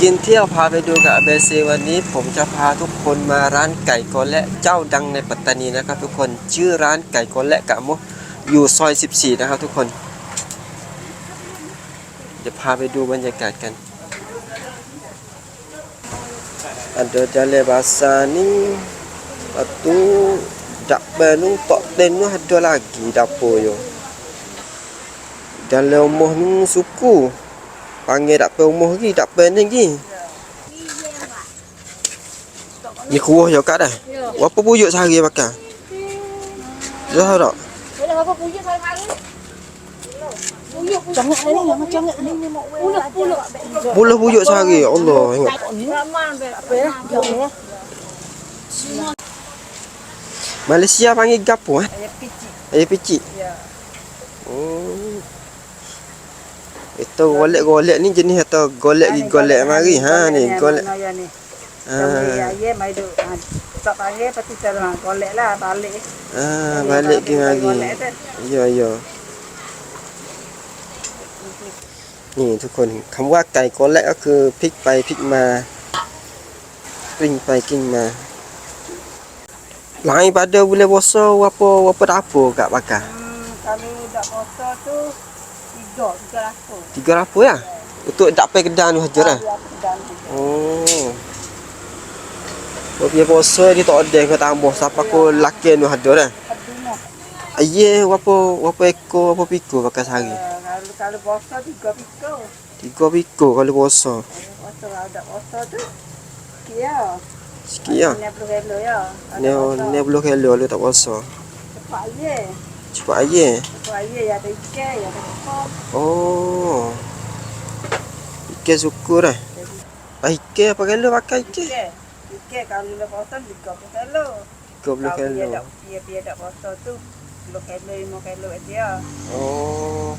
กินเที่ยวพาไปดูกับอเบซวันนี้ ผมจะพาทุกคนมาร้านไก่กอนและเจ้าดังในปัตตานีนะครับทุกคนชื่อร้านไก่กอนและกะโมอยู่ซอย 14 นะครับทุกคนจะพาไปดูบรรยากาศกัน ada dalam bahasa ni Lepas tu Dak tu tok ten tu ada lagi dapur yo Dalam rumah ni suku Panggil dak pe rumah lagi dak pe ni lagi Ni kuah yo kat dah Berapa buyuk sehari makan? Dah tak? Boleh apa pujuk saya hari? Pujuk congak ni yang congak ni ni mau pulut pulut. Puluh buyuk sehari ya Allah apa ya? Ya. Malaysia panggil gapo eh? Ayah picik. Ayah picik Ya. Oh. Itu golek-golek ni jenis atau golek gi golek mari ha ni golek. Ya ni. Ah, Ayah mai duk. Tak panggil pasti cara golek lah balik. ah balik gi mari. Golek tu. Ya ya. นี่ทุกคนคำว่าไก่กอแลกก็คือพลิกไปพลิกมากลิ้งไปกลิ้งมา Lain pada bulan puasa apa apa dapur kat bakar. Hmm, kalau dak puasa tu tiga tiga ratus. Tiga dapur ya? Untuk dak pe kedai ni hajar eh. Dua pedan. Oh. Kau punya puasa dia tak ada kau tambah siapa kau laki ni ada dah. Kedua. Aye, apa apa ekor apa piko pakai sehari. Kalau kalau puasa tiga pikul. Tiga piko kalau puasa. Puasa kalau dak puasa tu kia. Sikit ya. Ni perlu kilo ya. Ni ni belum kilo lu tak puasa. Cepat aje. Cepat aye. Cepat aje ya ada ikan, ya ada kok. Oh. Ikan syukur dah. Ah, ikan apa kilo pakai ikan? Ikan. Ikan kalau lu puasa tiga puluh kilo. 30 Kalau dia kilo. dak dia dia dak puasa tu 10 kilo, 5 kilo aja. Oh.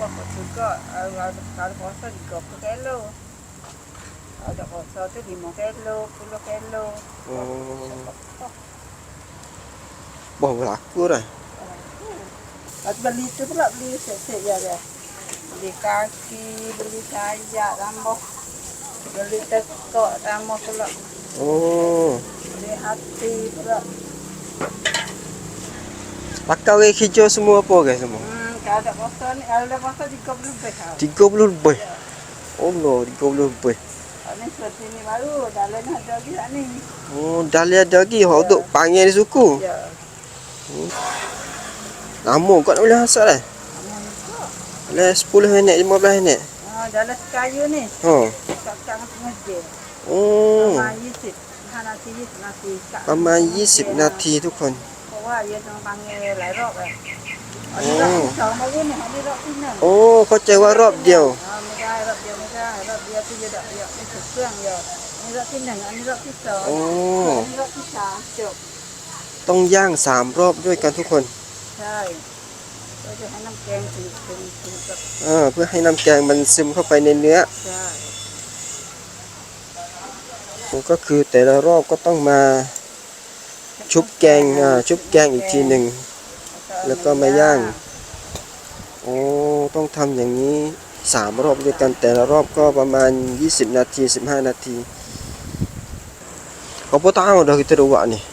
Pokok juga kalau kalau puasa 30 kilo. Kalau dak puasa tu 5 kilo, 10 kilo. Oh. Wah, berlaku dah. Lepas beli tu pula beli set-set je dia. Beli kaki, beli sayap, rambut. Beli tekok, rambut pula. Oh. Beli hati pula. Pakai orang hijau semua apa guys semua? Hmm, kalau ada puasa ni, kalau ada puasa 30 lebih kau. 30 lebih. Allah, 30 lebih. Oh, ni seperti ni baru, dalam ni ada lagi tak ni. Oh, dah lihat ada lagi hak untuk panggil di suku. Ya. Lama kau nak boleh masak dah. Amun juga. Dah 10 minit, 15 minit. Oh, dalam kayu ni, Ha. kat-kat dengan je. Oh. Sama yisip. Ha, nasi yisip, nasi kat. ประมาณ20นาทีทุกคนเพราะว่าเย็นต้องฟังหลายรอบเลยอันโอ้นี้รอบที่สองมาวุ่นเนี่ยอันนี้รอบที่หนึ่งโอ้ เข้าใจว่ารอบเดียว อ่าไม่ได้รอบเดียวไม่ได้รอบเดียวที่จะดับเดียวไม่ถูกเครื่องเดียวอันนี้รอบที่หนึ่งอันนี้รอบที่สองโอ้ อันนี้รอบที่สามจบ ต้องย่าง3รอบด้วยกันทุกคน ใช่เราจะให้น้ำแกงถึงถึงถึงกับอ่าเพื่อให้น้ำแกงมันซึมเข้าไปในเนื้อใช่ก็คือแต่ละรอบก็ต้องมาชุบแกงอ่าชุบแกงอีกทีหนึ่ง แล้วก็มาย่างโอ้ต้องทำอย่างนี้3รอบด้วยกันแต่ละรอบก็ประมาณ 20 นาที 15 นาที Apa tahu dah kita dah buat ni? อืม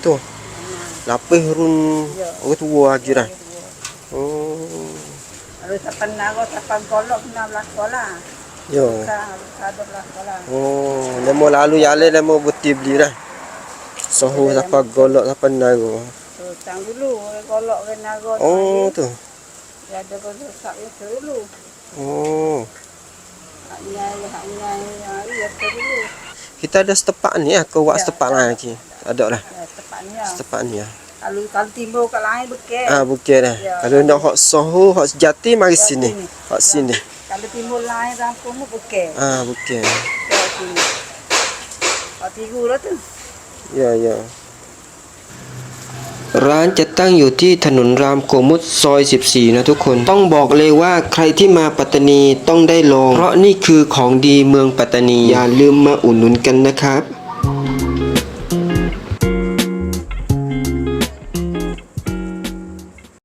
Tu. Lapis run orang tua lagi dah. Oh. Lalu sapan nago, sapan kolok, kena belah sekolah. Yo. Dua belah sekolah. Oh, lemo lalu yale lemo betul beli dah. Sohu siapa golok siapa nago. Tu, tang dulu, kolok ke nago. Oh, tu. Ya ada kolok sak ya dulu. Oh. Haknya, haknya, ya dulu. Kita ada setepak ni ya, kau buat Ya, setepak lain lagi. Ada lah. Ya, ya. Setepak ni ya. Kalau kalau timbul kat lain bekek. Ah, bukit dah. Ya. Kalau nak hak sohu, hak sejati mari Ya, sini. sini. Hak sini. Kalau timbul lain rampung bekek. Ah, bukit. Ya, sini. Tiga lah tu. Ya, ya. ร้านจะตั้งอยู่ที่ถนนรามโกมุตซอย 14 นะทุกคน ต้องบอกเลยว่าใครที่มาปัตตานีต้องได้ลอง เพราะนี่คือของดีเมืองปัตตานี อย่าลืมมาอุดหนุนกันนะครับ